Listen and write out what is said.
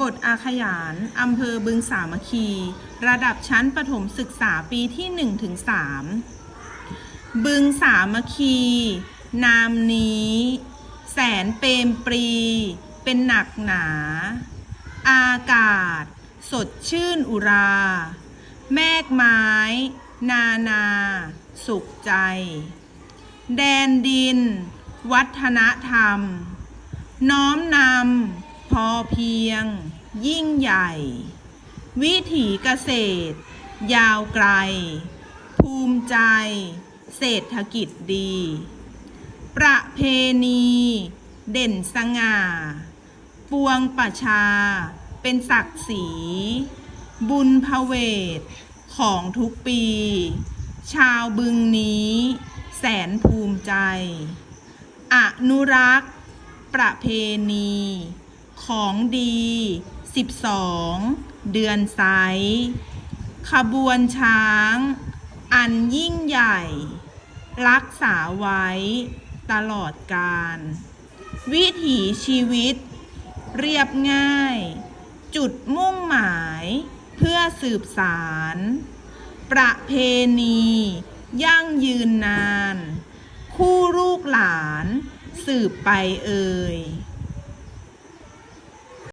บทอาขยาน อำเภอบึงสามัคคี ระดับชั้นประถมศึกษาปีที่1ถึง3บึงสามัคคี นามนี้ แสนเปรมปรี เป็นหนักหนา อากาศ สดชื่นอุรา แมกไม้ นานา สุขใจ แดนดิน วัฒนธรรม น้อมนำ อเพียง ยิ่งใหญ่ วิถีเกษตร ยาวไกล ภูมิใจ เศรษฐกิจดี ประเพณี เด่นสง่า ปวงประชา เป็นศักดิ์ศรีบุญพเวท ของทุกปี ชาวบึงนี้ แสนภูมิใจ อนุรักษ์ ประเพณี ของดี 12 เดือนไซขบวนช้าง อันยิ่งใหญ่ รักษาไว้ตลอดกาลวิถีชีวิต เรียบง่าย จุดมุ่งหมาย เพื่อสืบสาร ประเพณี ยั่งยืนนาน คู่ลูกหลาน สืบไปเอ่ย